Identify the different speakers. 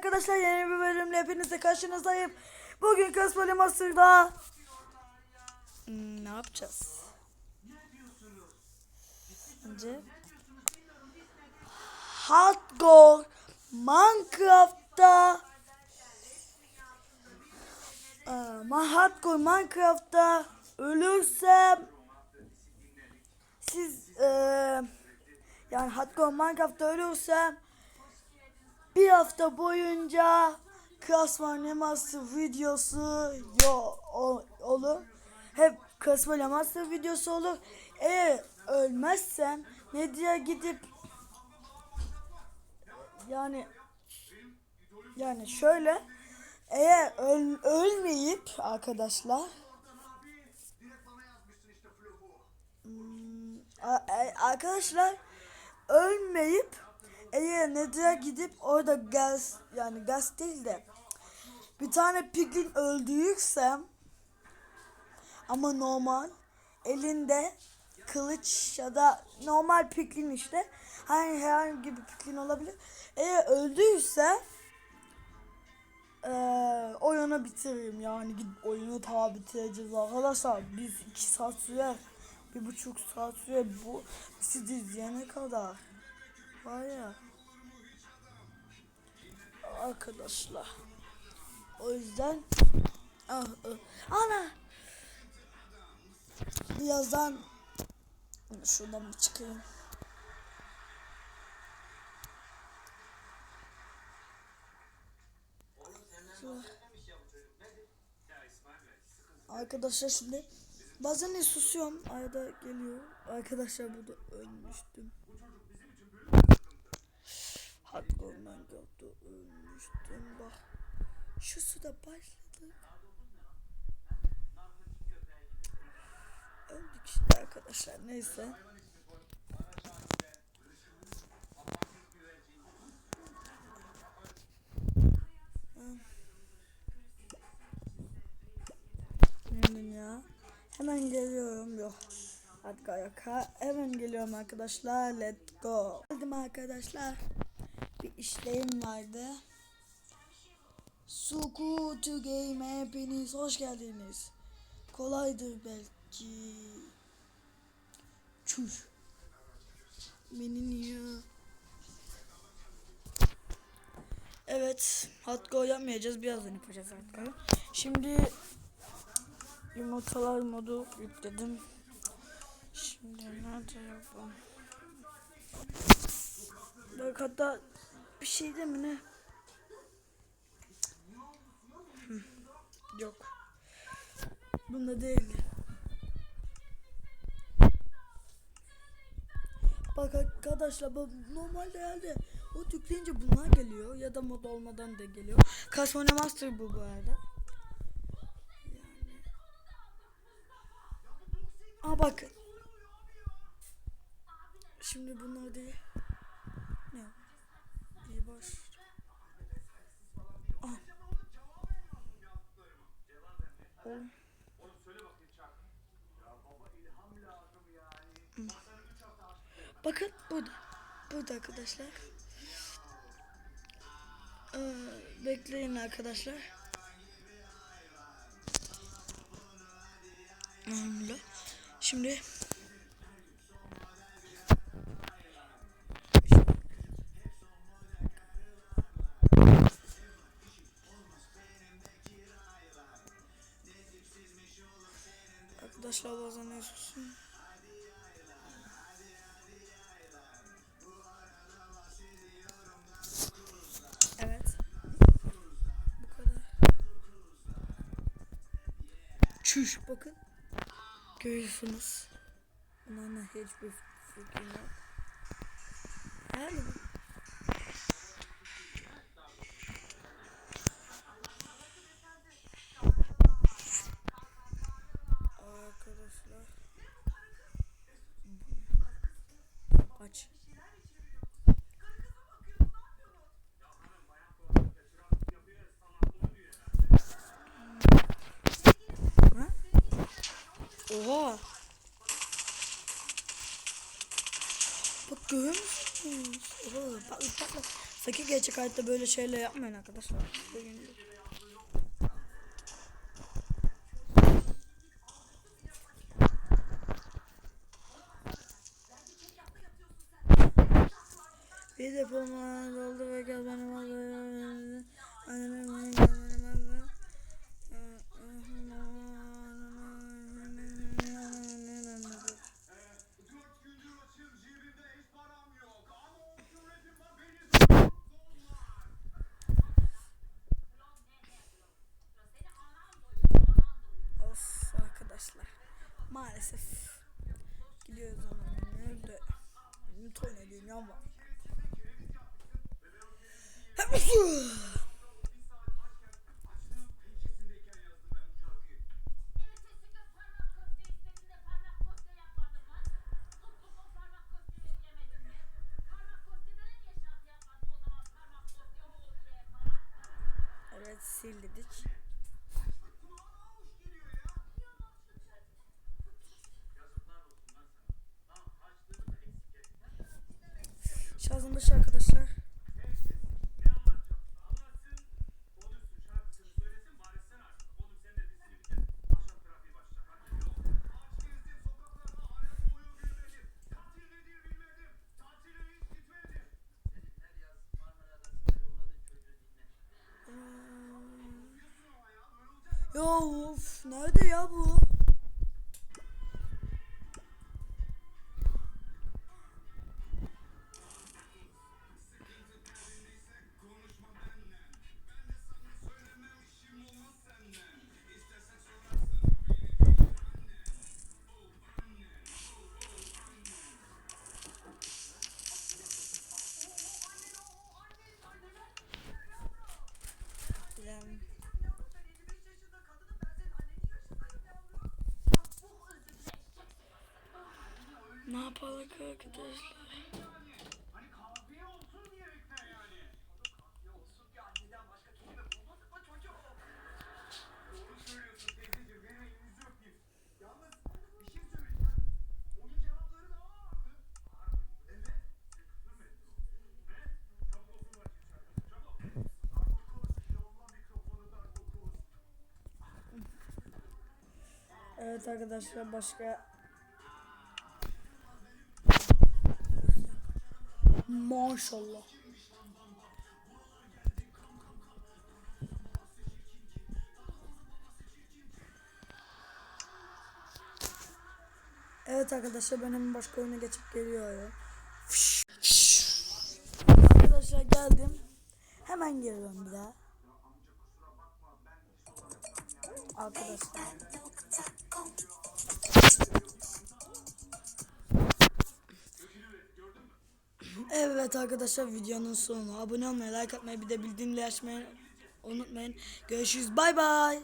Speaker 1: arkadaşlar yeni bir bölümle hepinizle karşınızdayım. Bugün Kaspalı Master'da hmm, ne yapacağız? Önce Hardcore Minecraft'ta ama Hardcore Minecraft'ta ölürsem siz eee yani Hardcore Minecraft'ta ölürsem bir hafta boyunca Klasman Master videosu yo, olur. Hep Klasman Master videosu olur. Eğer ölmezsem ne diye gidip yani yani şöyle eğer öl, ölmeyip arkadaşlar hmm, a- arkadaşlar ölmeyip eğer Nether'a gidip orada gaz yani gaz değil de bir tane piglin öldürürsem ama normal elinde kılıç ya da normal piglin işte hani herhangi bir piglin olabilir. Eğer öldüyse eee oyunu bitiririm yani gidip oyunu ta bitireceğiz arkadaşlar. Biz iki saat sürer bir buçuk saat sürer bu siz izleyene kadar var ya arkadaşlar o yüzden ah, ah. ana birazdan şuradan bir çıkayım Arkadaşlar şimdi bazen susuyorum arada geliyor. Arkadaşlar burada ölmüştüm. Hardcore Minecraft'ta ölmüştüm bak. Şu suda başladı. Öldük işte arkadaşlar neyse. Hemen ya. Hemen geliyorum yok. Hadi yaka. Hemen geliyorum arkadaşlar. Let's go. Geldim arkadaşlar. Bir işleyim vardı. Suku to Game hepiniz hoş geldiniz. Kolaydır belki. Çüş. Beni niye? Evet, hot yapmayacağız. Birazdan yapacağız hot. Şimdi yumurtalar modu yükledim. Şimdi nerede yapalım? Bak hatta bir şey de mi ne? Yok. Bunda değil. Bak arkadaşlar bu normalde herhalde o yükleyince bunlar geliyor ya da mod olmadan da geliyor. Kasmone Master bu bu arada. Aa bak. Şimdi bunlar değil. Aa. Oğlum. Bakın burada. Burada arkadaşlar. Ee, bekleyin arkadaşlar. Şimdi Arkadaşlar bazen susun. Evet. Bu kadar. Çüş bakın. Görüyorsunuz. Bunlarla hiçbir fikrim yok. Oha. Bak görüyor musunuz? Oha. Bak bak bak. Sakın
Speaker 2: gerçek hayatta böyle şeyler yapmayın arkadaşlar. Bir diploma doldu ve gel benim adım. Annemin benim
Speaker 1: adım. dünyam var.
Speaker 2: Evet
Speaker 1: sil
Speaker 2: dedik. yanlış arkadaşlar.
Speaker 1: Ya
Speaker 2: of nerede ya bu? Ne yapalım arkadaşlar?
Speaker 1: Evet
Speaker 2: arkadaşlar başka Maşallah. Evet arkadaşlar ben hemen başka oyuna geçip geliyorum. Fış. Arkadaşlar geldim. Hemen geliyorum bir daha. Arkadaşlar. Evet arkadaşlar videonun sonu. Abone olmayı, like atmayı, bir de bildirimleri açmayı unutmayın. Görüşürüz. Bay bay.